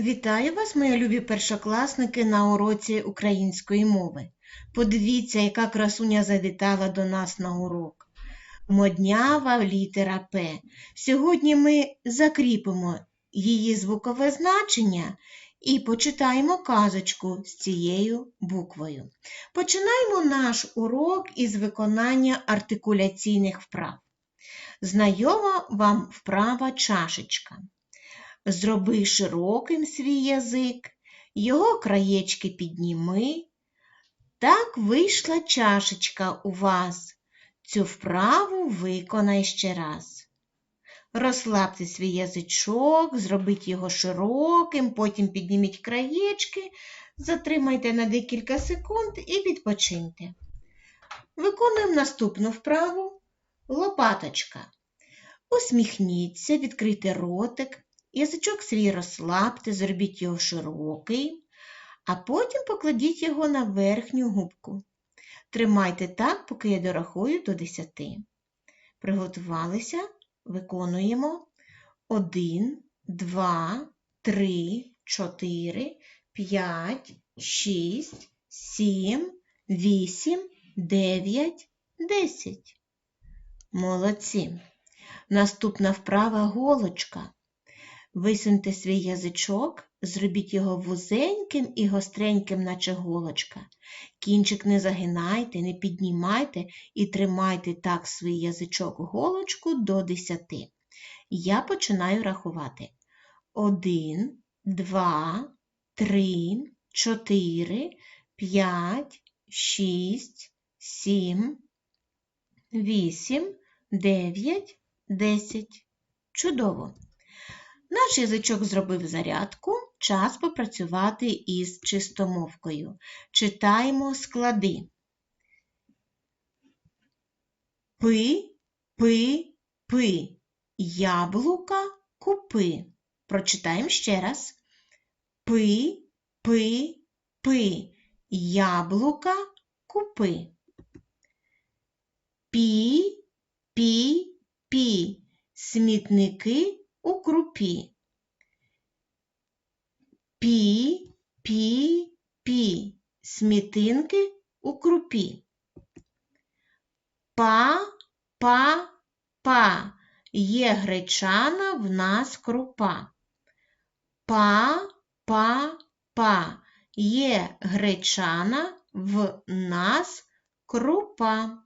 Вітаю вас, мої любі першокласники, на уроці української мови. Подивіться, яка красуня завітала до нас на урок. Моднява літера П. Сьогодні ми закріпимо її звукове значення і почитаємо казочку з цією буквою. Починаємо наш урок із виконання артикуляційних вправ. Знайома вам вправа чашечка. Зроби широким свій язик, його краєчки підніми. Так вийшла чашечка у вас. Цю вправу виконай ще раз. Розслабте свій язичок, зробіть його широким, потім підніміть краєчки, затримайте на декілька секунд і відпочиньте. Виконуємо наступну вправу лопаточка. Усміхніться, відкрийте ротик. Язичок свій розслабте, зробіть його широкий, а потім покладіть його на верхню губку. Тримайте так, поки я дорахую до 10. Приготувалися, виконуємо 1, 2, 3, 4, 5, 6, 7, 8, 9, 10. Молодці. Наступна вправа голочка. Висуньте свій язичок, зробіть його вузеньким і гостреньким, наче голочка. Кінчик не загинайте, не піднімайте і тримайте так свій язичок голочку до 10. Я починаю рахувати. 1, 2, 3, 4, 5, 6, 7, 8, 9, 10. Чудово! Наш язичок зробив зарядку, час попрацювати із чистомовкою. Читаємо склади. Пи, пи, пи. Яблука купи. Прочитаємо ще раз. Пи, пи, пи. Яблука купи. Пі, пі, пі. Смітники у крупі. Пі, пі, пі, смітинки у крупі. Па, па, па, є гречана в нас крупа. Па, па, па, є гречана в нас крупа.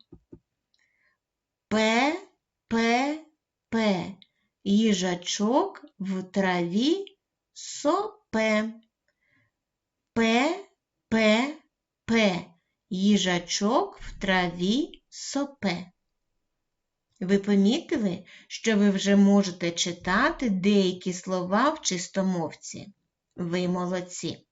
Пе, пе, пе, їжачок в траві сопе. Пе, пе, пе, їжачок в траві сопе. Ви помітили, що ви вже можете читати деякі слова в чистомовці? Ви молодці.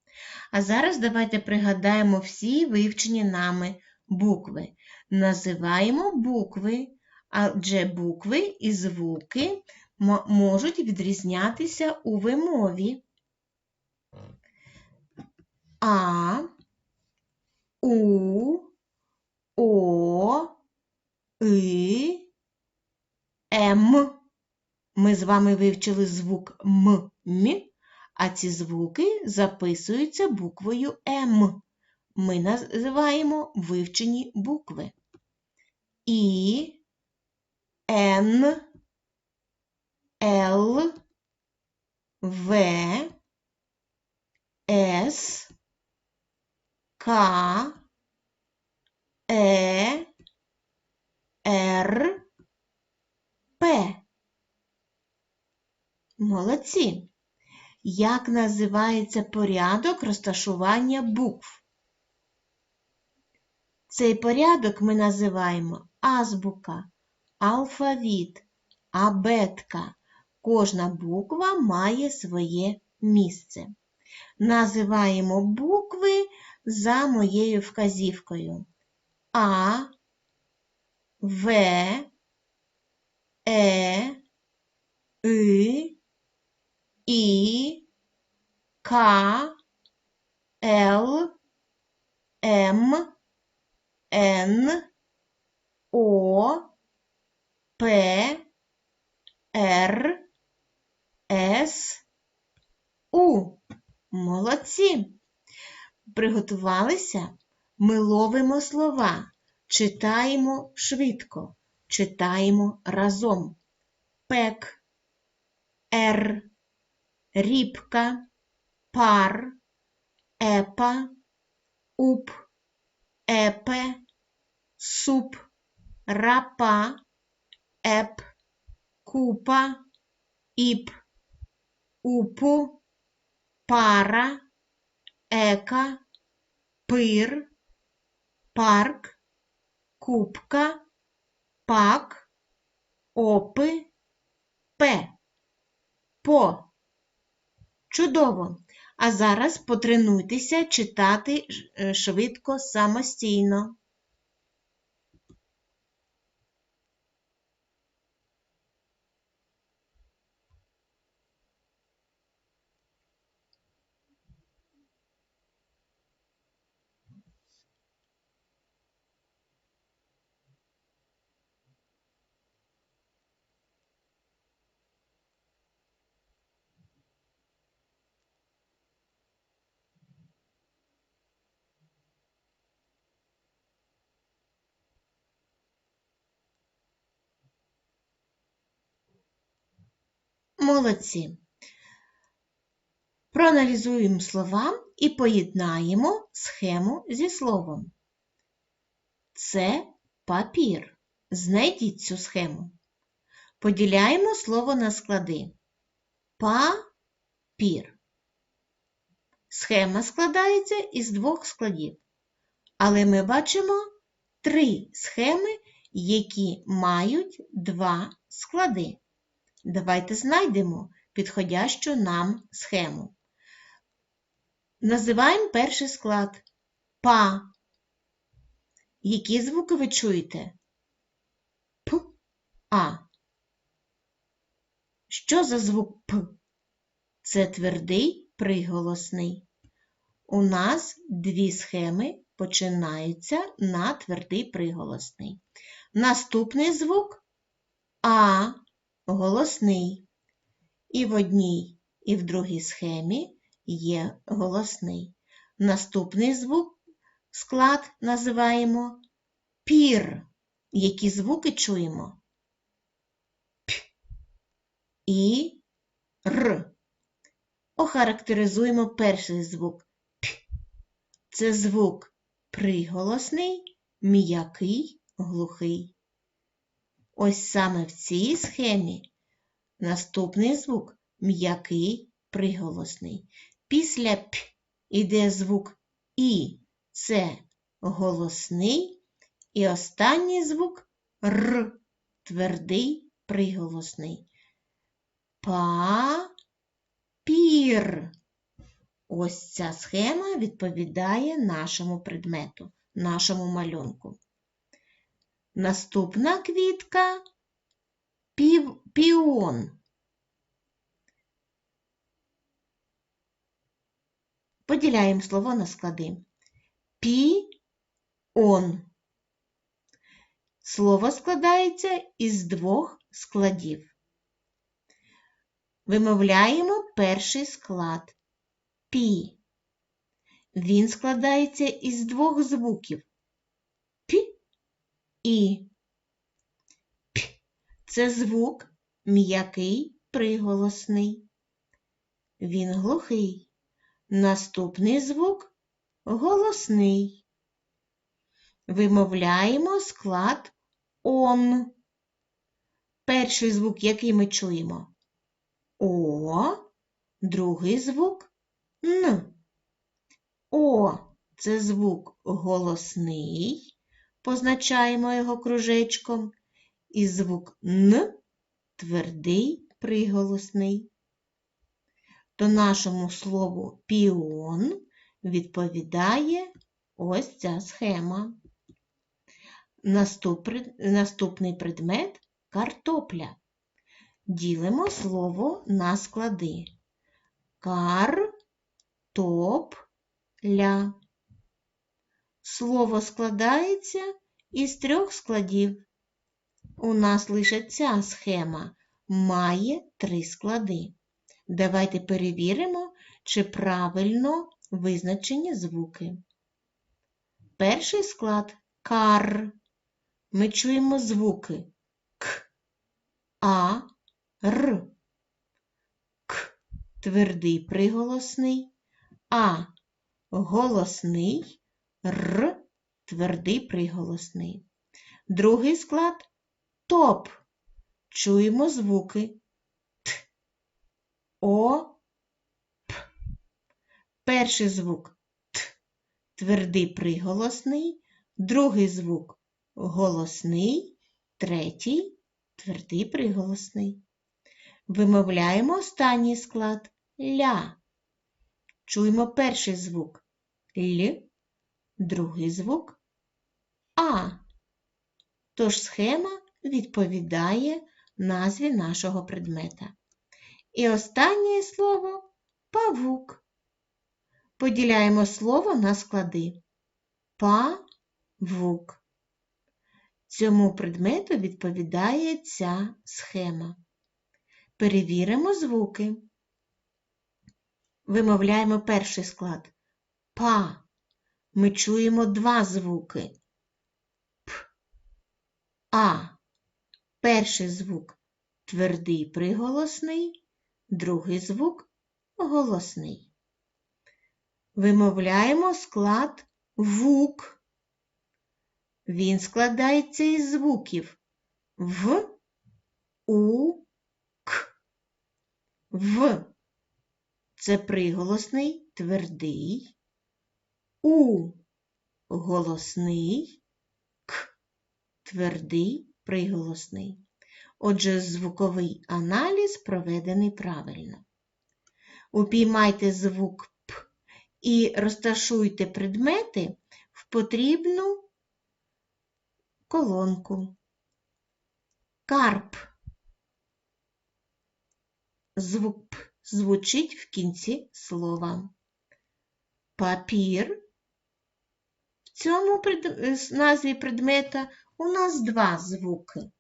А зараз давайте пригадаємо всі вивчені нами букви. Називаємо букви, адже букви і звуки можуть відрізнятися у вимові. А, У, О, И, М. Ми з вами вивчили звук М, М, а ці звуки записуються буквою М. Ми називаємо вивчені букви. І, Н, Л, В, С, К, Е, Р, П. Молодці. Як називається порядок розташування букв? Цей порядок ми називаємо азбука, алфавіт, абетка. Кожна буква має своє місце. Називаємо букви за моєю вказівкою. А, В, Е, И, І, К, Л, М, Н, О, П, Р, С, У. Молодці! Приготувалися? Ми ловимо слова, читаємо швидко, читаємо разом. Пек, ер, рібка, пар, епа, уп, епе, суп, рапа, еп, купа, іп, упу, пара, ека, пир, парк, кубка, пак, опи, пе, по. Чудово! А зараз потренуйтеся читати е, швидко самостійно. Молодці. Проаналізуємо слова і поєднаємо схему зі словом. Це папір. Знайдіть цю схему. Поділяємо слово на склади. Папір. Схема складається із двох складів. Але ми бачимо три схеми, які мають два склади. Давайте знайдемо підходящу нам схему. Називаємо перший склад па. Які звуки ви чуєте? П, А. Що за звук П? Це твердий приголосний. У нас дві схеми починаються на твердий приголосний. Наступний звук А голосний. І в одній, і в другій схемі є голосний. Наступний звук склад називаємо пір. Які звуки чуємо? П і Р. Охарактеризуємо перший звук П. Це звук приголосний, м'який, глухий. Ось саме в цій схемі наступний звук м'який приголосний. Після П йде звук І, це голосний, і останній звук Р, твердий приголосний. Папір. Ось ця схема відповідає нашому предмету, нашому малюнку. Наступна квітка пів, піон. Поділяємо слово на склади. Піон. Слово складається із двох складів. Вимовляємо перший склад пі. Він складається із двох звуків і П. Це звук м'який приголосний. Він глухий. Наступний звук голосний. Вимовляємо склад он. Перший звук, який ми чуємо О, другий звук Н. О це звук голосний позначаємо його кружечком, і звук Н твердий приголосний. До нашому слову піон відповідає ось ця схема. Наступний предмет картопля. Ділимо слово на склади. Кар, топ, ля. Слово складається із трьох складів. У нас лише ця схема має три склади. Давайте перевіримо, чи правильно визначені звуки. Перший склад кар. Ми чуємо звуки к, а, р. К твердий приголосний, а голосний, р твердий приголосний. Другий склад топ. Чуємо звуки Т, О, П. Перший звук Т, твердий приголосний, другий звук голосний, третій твердий приголосний. Вимовляємо останній склад ля. Чуємо перший звук Л, другий звук А. Тож схема відповідає назві нашого предмета. І останнє слово павук. Поділяємо слово на склади. Павук. Цьому предмету відповідає ця схема. Перевіримо звуки. Вимовляємо перший склад. Па. Ми чуємо два звуки. П. А. Перший звук твердий приголосний, другий звук голосний. Вимовляємо склад вук. Він складається із звуків В, У, К. В це приголосний твердий, У голосний, К твердий приголосний. Отже, звуковий аналіз проведений правильно. Упіймайте звук П і розташуйте предмети в потрібну колонку. Карп. Звук П звучить в кінці слова. Папір. Цьому назві предмета у нас два звуки.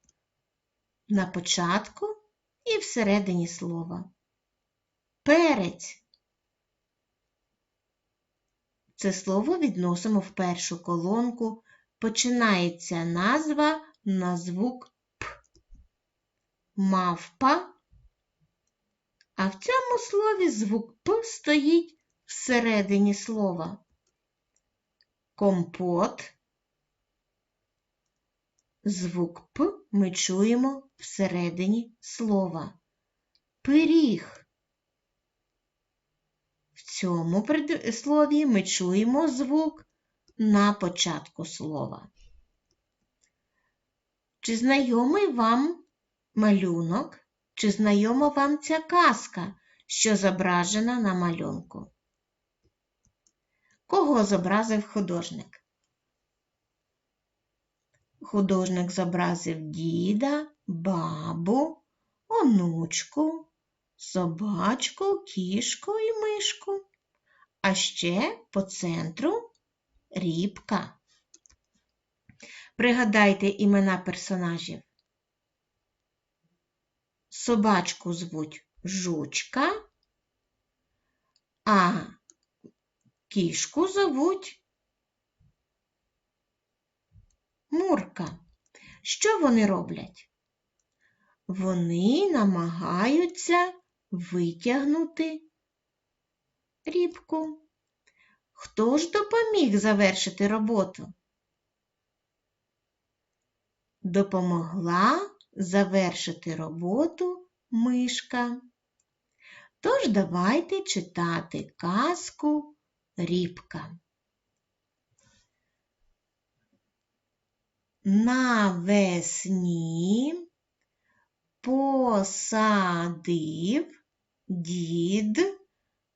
На початку і всередині слова. Перець. Це слово відносимо в першу колонку. Починається назва на звук П. Мавпа. А в цьому слові звук П стоїть всередині слова. Компот. Звук П ми чуємо всередині слова. Пиріг. В цьому слові ми чуємо звук на початку слова. Чи знайомий вам малюнок, чи знайома вам ця казка, що зображена на малюнку? Кого зобразив художник? Художник зобразив діда, бабу, онучку, собачку, кішку і мишку. А ще по центру рібка. Пригадайте імена персонажів. Собачку звуть жучка, а кішку звуть Мурка. Що вони роблять? Вони намагаються витягнути рібку. Хто ж допоміг завершити роботу? Допомогла завершити роботу мишка. Тож давайте читати казку рібка. Навесні посадив дід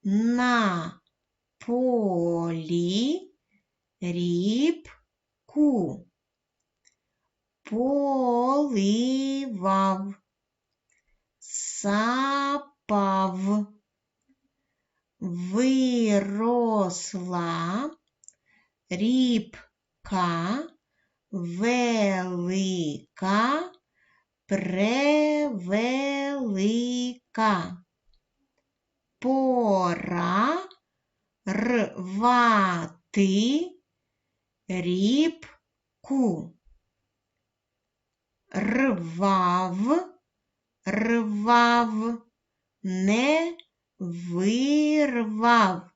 на полі рібку, поливав, сапав, виросла рібка велика, превелика. пора рвати рібку. Рвав, рвав, не вирвав.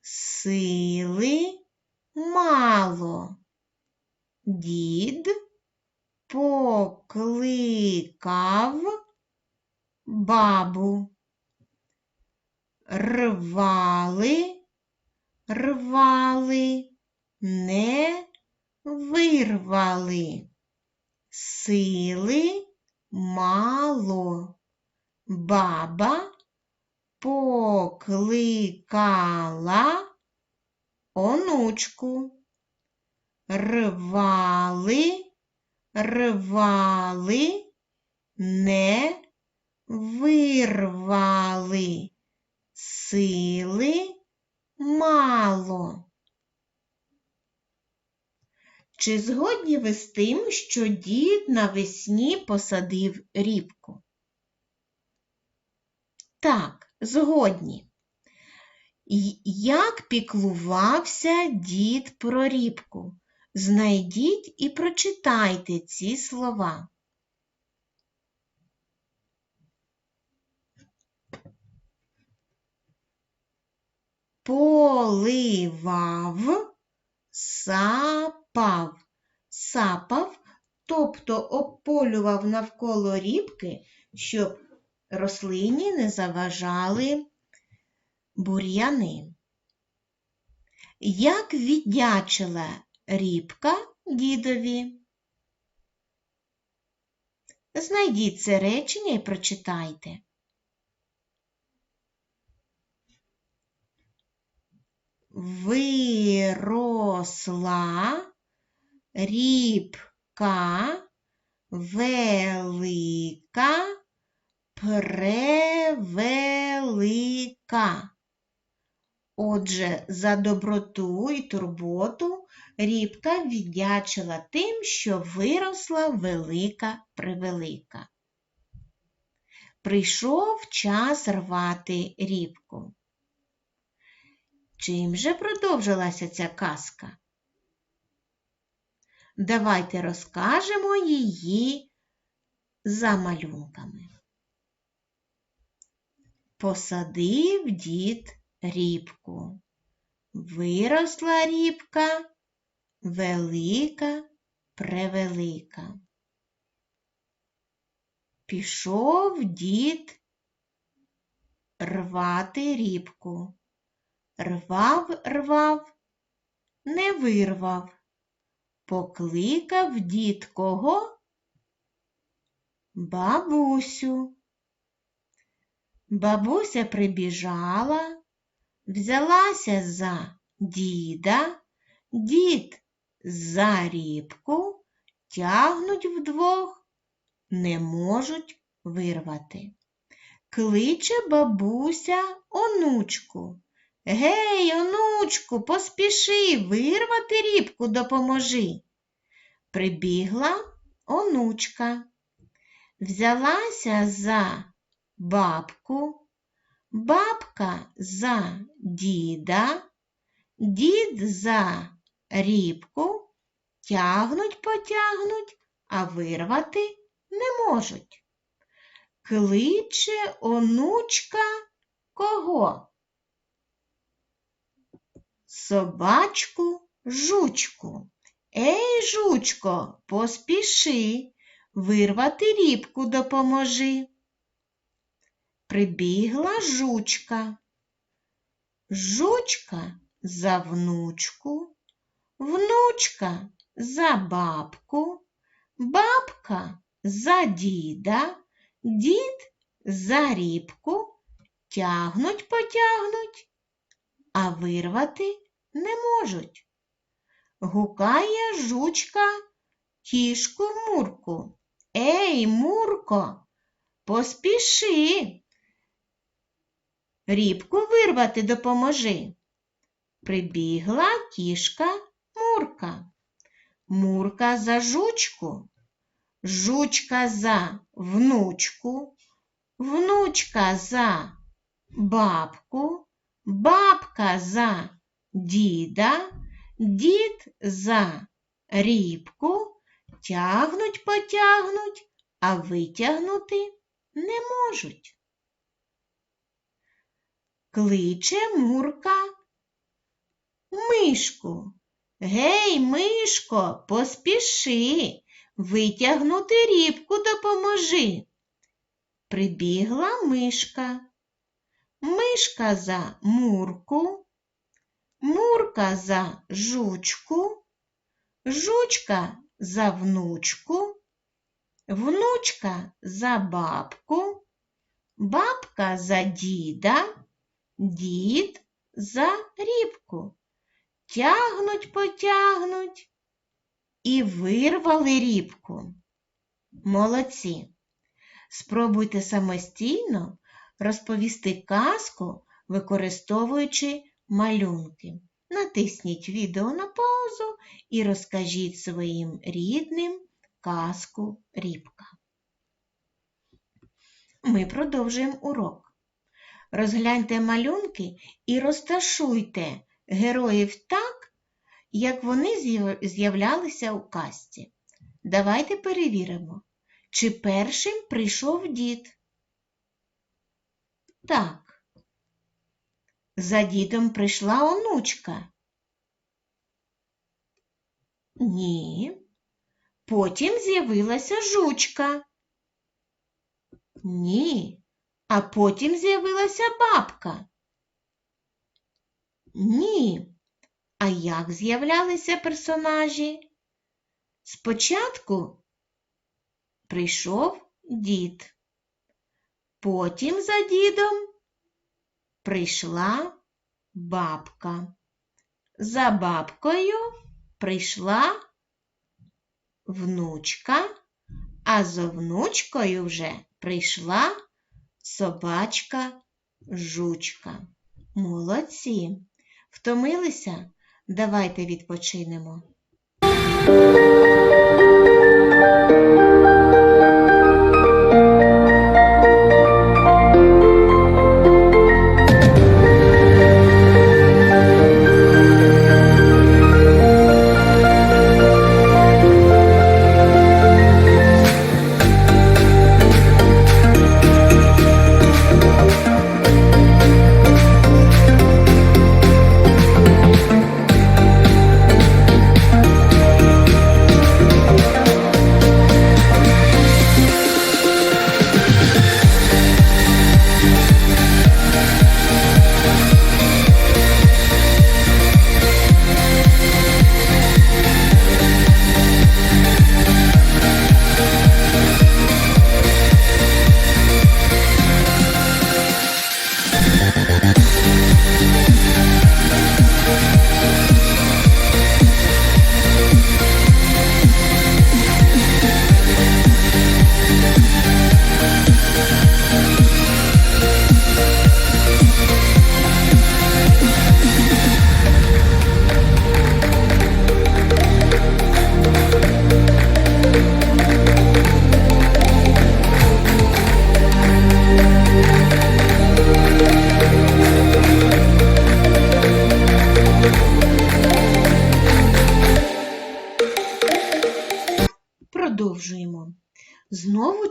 Сили мало. Дід покликав бабу. Рвали, рвали, не вирвали. Сили мало. Баба покликала онучку. Рвали, рвали, не вирвали. Сили мало. Чи згодні ви з тим, що дід навесні посадив рібку? Так, згодні. Як піклувався дід про рібку? Знайдіть і прочитайте ці слова. Поливав, сапав. Сапав, тобто обполював навколо рібки, щоб рослині не заважали бур'яни. Як віддячила рібка дідові? Знайдіть це речення і прочитайте. Виросла рібка велика, превелика. Отже, за доброту і турботу рібка віддячила тим, що виросла велика превелика. Прийшов час рвати рібку. Чим же продовжилася ця казка? Давайте розкажемо її за малюнками. Посадив дід рібку. Виросла рібка велика, превелика. Пішов дід рвати рібку. Рвав, рвав, не вирвав. Покликав дід кого? Бабусю. Бабуся прибіжала, взялася за діда, дід за рібку, тягнуть вдвох, не можуть вирвати. Кличе бабуся онучку. Гей, онучку, поспіши, вирвати рібку допоможи. Прибігла онучка, взялася за бабку, бабка за діда, дід за рібку, тягнуть, потягнуть, а вирвати не можуть. Кличе онучка кого? Собачку жучку. Ей, жучко, поспіши, вирвати рібку допоможи. Прибігла жучка. Жучка за внучку, внучка за бабку, бабка за діда, дід за рібку, тягнуть, потягнуть, а вирвати не можуть. Гукає жучка кішку Мурку. Ей, Мурко, поспіши. Рібку вирвати допоможи. Прибігла кішка Мурка. Мурка за жучку, жучка за внучку, внучка за бабку, бабка за діда, дід за рібку, тягнуть, потягнуть, а витягнути не можуть. Кличе Мурка. Мишку. Гей, мишко, поспіши, витягнути рібку допоможи. Прибігла мишка. Мишка за мурку, мурка за жучку, жучка за внучку, внучка за бабку, бабка за діда, дід за рібку. Тягнуть, потягнуть і вирвали рібку. Молодці! Спробуйте самостійно розповісти казку, використовуючи малюнки. Натисніть відео на паузу і розкажіть своїм рідним казку Рібка. Ми продовжуємо урок. Розгляньте малюнки і розташуйте героїв так, як вони з'являлися у казці. Давайте перевіримо, чи першим прийшов дід. Так. За дідом прийшла онучка. Ні. Потім з'явилася жучка. Ні. А потім з'явилася бабка. Ні. А як з'являлися персонажі? Спочатку прийшов дід. Потім за дідом прийшла бабка. За бабкою прийшла внучка, а за внучкою вже прийшла собачка жучка. Молодці. Втомилися? Давайте відпочинемо.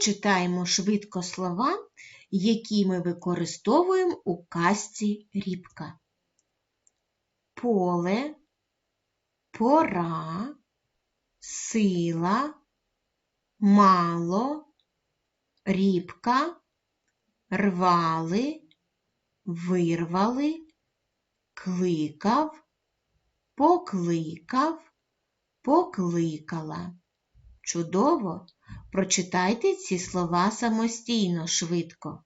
Знову читаємо швидко слова, які ми використовуємо у казці Рібка. Поле, пора, сила, мало, рібка, рвали, вирвали, кликав, покликав, покликала. Чудово! Прочитайте ці слова самостійно, швидко.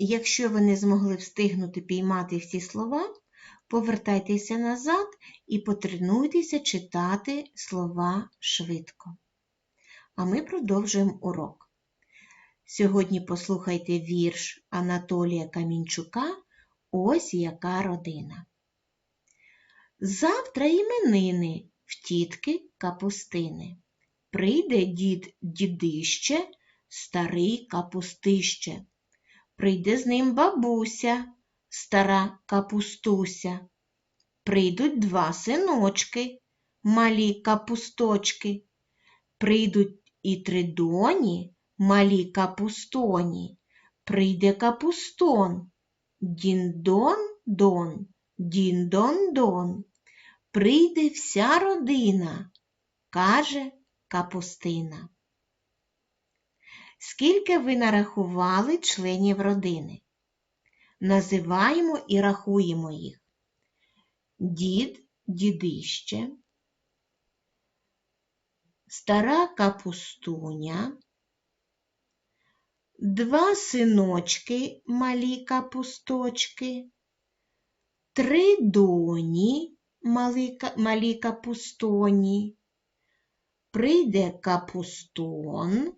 Якщо ви не змогли встигнути піймати всі слова, повертайтеся назад і потренуйтеся читати слова швидко. А ми продовжуємо урок. Сьогодні послухайте вірш Анатолія Камінчука Ось яка родина. Завтра іменини в тітки капустини. Прийде дід дідище, старий капустище. Прийде з ним бабуся, стара капустуся. Прийдуть два синочки, малі капусточки. Прийдуть і три доні, малі капустоні. Прийде капустон, дін-дон-дон, дін-дон-дон. Прийде вся родина, каже капустина. Скільки ви нарахували членів родини? Називаємо і рахуємо їх. Дід, дідище, стара капустуня, два синочки, малі капусточки, три доні, малі, капустоні, прийде капустон,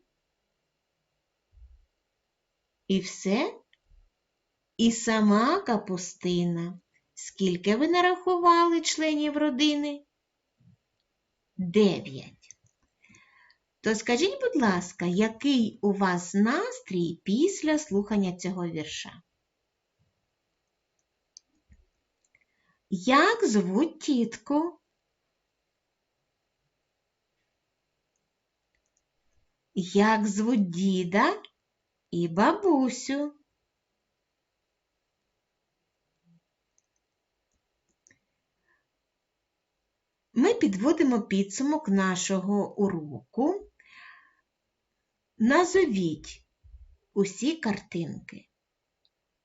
і все, і сама капустина. Скільки ви нарахували членів родини? Дев'ять. То скажіть, будь ласка, який у вас настрій після слухання цього вірша? Як звуть тітку? Як звуть діда і бабусю? Ми підводимо підсумок нашого уроку. Назовіть усі картинки.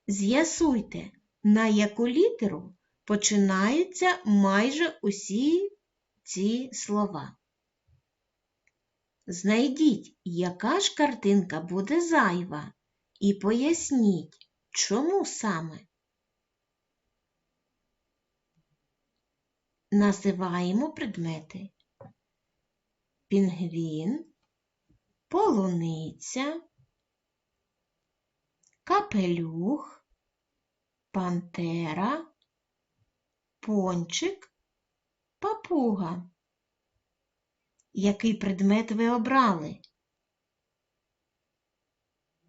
З'ясуйте, на яку літеру починаються майже усі ці слова. Знайдіть, яка ж картинка буде зайва, і поясніть, чому саме. Називаємо предмети. Пінгвін, полуниця, капелюх, пантера, пончик, папуга. Який предмет ви обрали?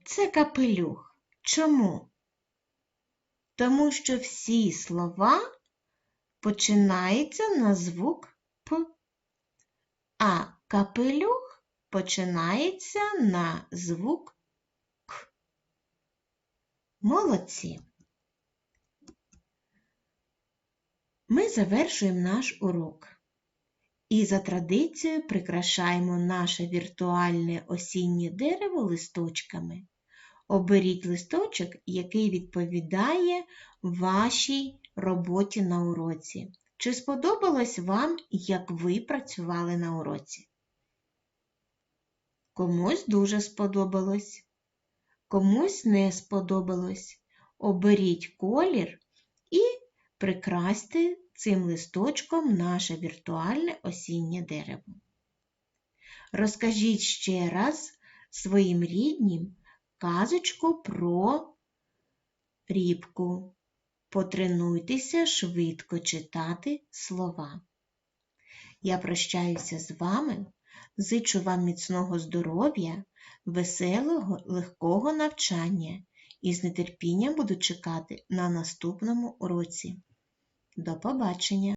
Це капелюх. Чому? Тому що всі слова починаються на звук П, а капелюх починається на звук К. Молодці. Ми завершуємо наш урок. І за традицією прикрашаємо наше віртуальне осіннє дерево листочками. Оберіть листочок, який відповідає вашій роботі на уроці. Чи сподобалось вам, як ви працювали на уроці? Комусь дуже сподобалось, комусь не сподобалось. Оберіть колір і прикрасьте цим листочком наше віртуальне осіннє дерево. Розкажіть ще раз своїм ріднім казочку про рібку. Потренуйтеся швидко читати слова. Я прощаюся з вами, зичу вам міцного здоров'я, веселого, легкого навчання і з нетерпінням буду чекати на наступному уроці. До побачення!